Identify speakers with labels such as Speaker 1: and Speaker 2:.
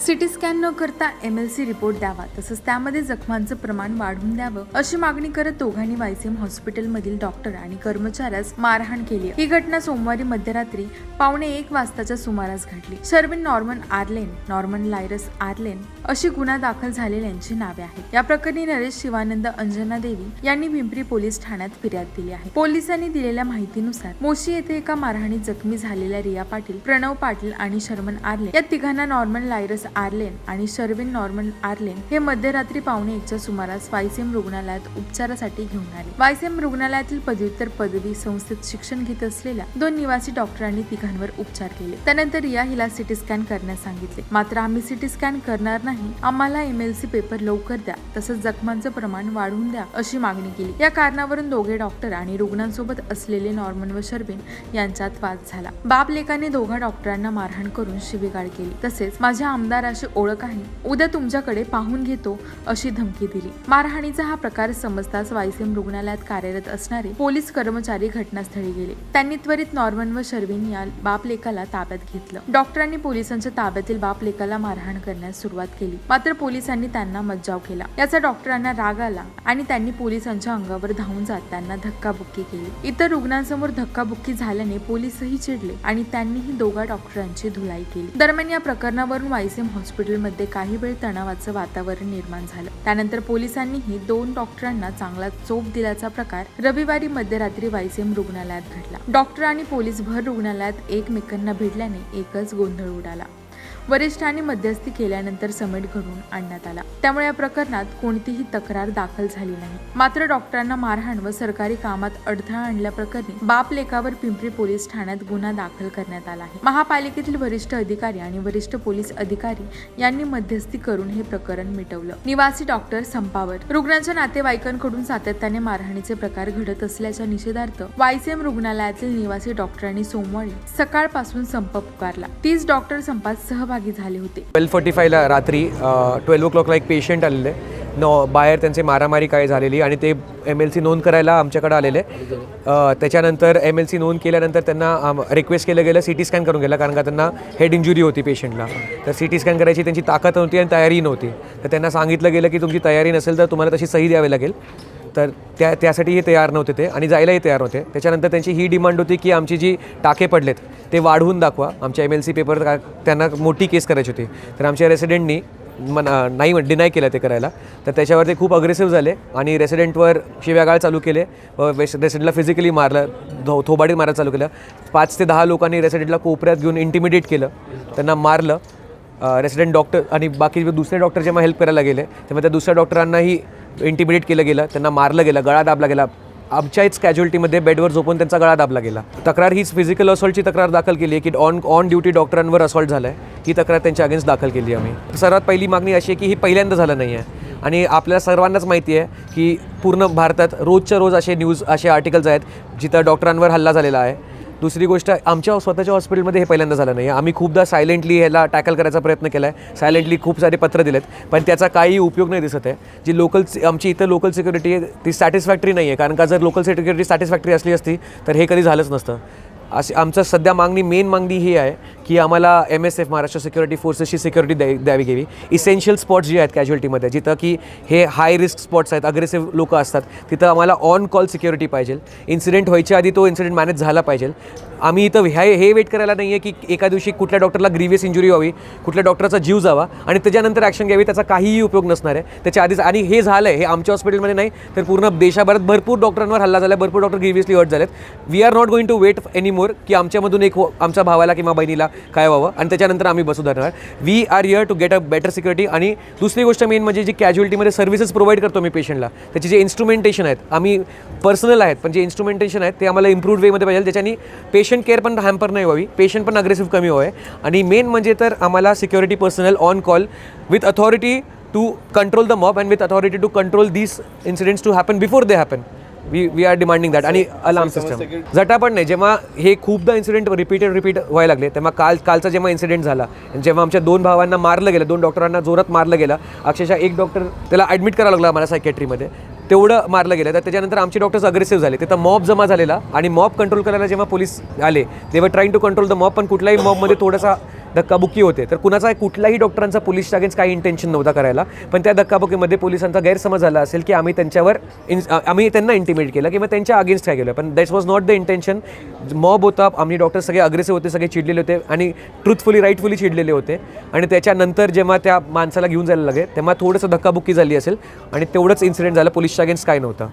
Speaker 1: CT scan न करता M L C report द्यावा तसंच त्यामध्ये जखमांचं प्रमाण वाढवून द्यावं अशी मागणी करत दोघांनी वायसीएम हॉस्पिटलमधील डॉक्टर आणि कर्मचाऱ्यास मारहाण केली ही घटना सोमवारी मध्यरात्री पावणे एक वाजताच्या सुमारास घडली. Sherwin Norman Arlene Norman लायरस Arlene अशी गुन्हा दाखल झालेल्यांची नावे आहेत. या प्रकरणी नरेश शिवानंद अंजना देवी यांनी पिंपरी पोलीस ठाण्यात फिर्याद दिली आहे. पोलिसांनी दिलेल्या माहितीनुसार मोशी येथे एका मारहाणीत जखमी झालेल्या रिया पाटील प्रणव पाटील आणि शर्मन आर्लेन या तिघांना नॉर्मन लायरस आर्लेन आणि शर्विन नॉर्मन आर्लेन हे मध्यरात्री पावणे एकच्या सुमारास वायसीएम रुग्णालयात उपचारासाठी घेऊन आले. वायसीएम रुग्णालयातील पदव्युत्तर पदवी संस्थेत शिक्षण घेत असलेल्या दोन निवासी डॉक्टरांनी तिघांवर उपचार केले. त्यानंतर रिया हिला सिटी स्कॅन करण्यास सांगितले. मात्र आम्ही सिटी स्कॅन करणार नाही. आम्हाला एमएलसी पेपर लवकर द्या तसंच जखमांचं प्रमाण वाढवून द्या अशी मागणी केली. या कारणावरून दोघे डॉक्टर आणि रुग्णांसोबत असलेले नॉर्मन व शर्विन यांच्यात वाद झाला. बाप लेखाने दोघा डॉक्टरांना मारहाण करून शिवीगाळ केली. तसेच माझ्या आमदार आमदाराची ओळख आहे. उद्या तुमच्याकडे पाहून घेतो अशी धमकी दिली. मारहाणीचा हा प्रकार समजताच वायसीएम रुग्णालयात कार्यरत असणारे पोलीस कर्मचारी घटनास्थळी गेले. त्यांनी त्वरित नॉर्मन व शर्विन या बाप लेकाला ताब्यात घेतलं. डॉक्टरांनी पोलिसांच्या ताब्यातील बाप लेकाला मारहाण करण्यास सुरुवात केली. मात्र पोलिसांनी त्यांना मज्जाव केला. याचा डॉक्टरांना राग आला आणि त्यांनी पोलिसांच्या अंगावर धावून जात त्यांना धक्काबुक्की केली. इतर रुग्णांसमोर धक्काबुक्की झाल्याने पोलीसही चिडले आणि त्यांनीही दोघा डॉक्टरांची धुलाई केली. दरम्यान या प्रकरणावरून वायसीएम हॉस्पिटलमध्ये काही वेळ तणावाचं वातावरण निर्माण झालं. त्यानंतर पोलिसांनीही दोन डॉक्टरांना चांगला चोप दिल्याचा प्रकार रविवारी मध्यरात्री वायसेम रुग्णालयात घडला. डॉक्टर आणि पोलीस भर रुग्णालयात एकमेकांना भिडल्याने एकच गोंधळ उडाला. वरिष्ठांनी मध्यस्थी केल्यानंतर समेट घडून आणण्यात आला. त्यामुळे या प्रकरणात कोणतीही तक्रार दाखल झाली नाही. मात्र डॉक्टरांना मारहाण व सरकारी कामात अडथळा आणल्याप्रकरणी बाप लेखावर पिंपरी पोलीस ठाण्यात गुन्हा दाखल करण्यात आला आहे. महापालिकेतील वरिष्ठ अधिकारी आणि वरिष्ठ पोलीस अधिकारी यांनी मध्यस्थी करून हे प्रकरण मिटवलं. निवासी डॉक्टर संपावर. रुग्णांच्या नातेवाईकांकडून सातत्याने मारहाणीचे प्रकार घडत असल्याच्या निषेधार्थ वायसीएम रुग्णालयातील निवासी डॉक्टरांनी सोमवारी सकाळपासून संप पुकारला. तीस डॉक्टर संपात सहभागी झाले होते.
Speaker 2: ट्वेल्व फोर्टी फायला रात्री ट्वेल्व ओ क्लॉकला एक पेशंट आलेले. न बाहेर त्यांचे मारामारी काय झालेली आणि ते एम एल सी नोंद करायला आमच्याकडे आलेले. त्याच्यानंतर एम एल सी नोंद केल्यानंतर त्यांना रिक्वेस्ट केलं गेलं सी टी स्कॅन करून गेलं कारण का त्यांना हेड इंजुरी होती पेशंटला तर सी टी स्कॅन करायची त्यांची ताकद नव्हती आणि तयारी नव्हती. तर त्यांना सांगितलं गेलं की तुमची तयारी नसेल तर तुम्हाला तशी सही द्यावी लागेल. तर त्या त्यासाठीही तयार नव्हते ते आणि जायलाही तयार नव्हते. त्याच्यानंतर त्यांची ही डिमांड होती की आमची जी टाके पडलेत ते वाढवून दाखवा. आमच्या एम एल सी पेपर त्यांना मोठी केस करायची होती. तर आमच्या रेसिडेंटनी मन नाही डिनाय केलं ते करायला. तर त्याच्यावर ते खूप अग्रेसिव्ह झाले आणि रेसिडेंटवर शिव्यागाळ चालू केले. व रेसिडेंटला फिजिकली मारलं धो थोबाडीत मारायला चालू केलं. पाच ते दहा लोकांनी रेसिडेंटला कोपऱ्यात घेऊन इंटिमिडेट केलं. त्यांना मारलं. रेसिडेंट डॉक्टर आणि बाकी जे दुसरे डॉक्टर जेव्हा हेल्प करायला गेले तेव्हा त्या दुसऱ्या डॉक्टरांनाही इंटिमिडेट केलं गेलं त्यांना मारलं गेलं गळा दाबला गेला. आमच्याच कॅज्युअल्टीमध्ये बेडवर झोपून त्यांचा गळा दाबला गेला. तक्रार हीच फिजिकल असॉल्टची तक्रार दाखल केली आहे की ऑन ऑन ड्युटी डॉक्टरांवर असॉल्ट झाला आहे ही तक्रार त्यांच्या अगेन्स्ट दाखल केली आम्ही. सर्वात पहिली मागणी अशी आहे की ही पहिल्यांदा झालं नाही आहे. आणि आपल्या सर्वांनाच माहिती आहे की पूर्ण भारतात रोजच्या रोज असे न्यूज असे आर्टिकल्स आहेत जिथं डॉक्टरांवर हल्ला झालेला आहे. दुसरी गोष्ट आमच्या स्वतःच्या हॉस्पिटलमध्ये हे पहिल्यांदा झालं नाही. आम्ही खूपदा सायलेंटली ह्याला टॅकल करायचा प्रयत्न केला आहे. सायलेंटली खूप सारे पत्र दिलेत. पण त्याचा काही उपयोग नाही दिसत आहे. जी लोकल आमची इथं लोकल सिक्युरिटी आहे ती सॅटिस्फॅक्टरी नाही आहे. कारण का जर लोकल सिक्युरिटी सॅटिस्फॅक्टरी असली असती तर हे कधी झालंच नसतं. असे आमचं सध्या मागणी मेन मागणी ही आहे की आम्हाला M S F Maharashtra security फोर्सेसची security द्या द्यावी घ्यावी इसेन्शियल स्पॉट्स जे आहेत कॅज्युअल्टीमध्ये जिथं की हे हाय रिस्क स्पॉट्स आहेत अग्रेसिव्ह लोकं असतात तिथं आम्हाला ऑन कॉल सिक्युरिटी पाहिजे. इन्सिडेंट व्हायच्या आधी तो इन्सिडेंट मॅनेज झाला पाहिजे. आम्ही इथं ह्या हे वेट करायला नाही आहे की एका दिवशी कुठल्या डॉक्टरला ग्रीवियस इंजुरी व्हावी कुठल्या डॉक्टरचा जीव जावा आणि त्याच्यानंतर ॲक्शन घ्यावी त्याचा काहीही उपयोग नसणार आहे. त्याच्या आधीच आणि हे झालं आहे हे आमच्या हॉस्पिटलमध्ये नाही तर पूर्ण देशाभरात भरपूर डॉक्टरांवर हल्ला झाला भरपूर डॉक्टर ग्रीवियसली हर्ट झालेत. We are not going to wait any more की आमच्यामधून एक आमच्या भावाला किंवा बहिणीला काय व्हावं आणि त्याच्यानंतर आम्ही बसू धरणार we are here to get a better security आणि दुसरी गोष्ट मेन म्हणजे जी कॅज्युअल्टीमध्ये सर्व्हिसेस प्रोव्हाइड करतो मी पेशंटला त्याचे जे इन्स्ट्रुमेंटेशन आहेत आम्ही पर्सनल आहेत पण जे इन्स्ट्रुमेंटेशन आहेत ते आम्हाला इम्प्रूव्ह वेमध्ये पाहिजे ज्याच्यानी पेशंट केअर पण हॅम्पर नाही व्हावी. पेशंट पण अग्रेसिव्ह कमी व्हावे आणि मेन म्हणजे तर आम्हाला security personnel on call with authority to control the mob and with authority to control these incidents to happen before they happen we we are demanding that आणि अलार्म सिस्टम जटा पण नाही. जेव्हा हे खूपदा इन्सिडेंट रिपीटेड रिपीट व्हायला लागले तेव्हा काल कालचा जेव्हा इन्सिडेंट झाला जेव्हा आमच्या दोन भावांना मारलं गेलं दोन डॉक्टरांना जोरात मारलं गेलं अक्षरशः एक डॉक्टर त्याला ॲडमिट करावं लागलं आम्हाला सायकॅट्रीमध्ये तेवढं मारलं गेलं. तर त्याच्यानंतर आमचे डॉक्टर्स अग्रेसिव्ह झाले. तिथं मॉब जमा झालेला आणि मॉब कंट्रोल करायला जेव्हा पोलीस आले तेव्हा trying to control the mob पण कुठल्याही मॉबमध्ये थोडासा धक्काबुक्की होते. तर कुणाचा कुठलाही डॉक्टरांचा पोलीस अगेन्स्ट काही इंटेन्शन नव्हता करायला. पण त्या धक्काबुकीमध्ये पोलिसांचा गैरसमज झाला असेल की आम्ही त्यांच्यावर इन आम्ही त्यांना इंटिमेट केलं किंवा त्यांच्या अगेन्स्ट काय केलं. पण that was not the intention mob होता आम्ही डॉक्टर सगळे अग्रेसिव्ह होते सगळे चिडलेले होते आणि ट्रुथफुली राईटफुली चिडलेले होते. आणि त्याच्यानंतर जेव्हा त्या माणसाला घेऊन जायला लागेल तेव्हा थोडंसं धक्काबुक्की झाली असेल आणि तेवढंच इन्सिडेंट झालं पोलीसच्या अगेन्स्ट काय नव्हतं.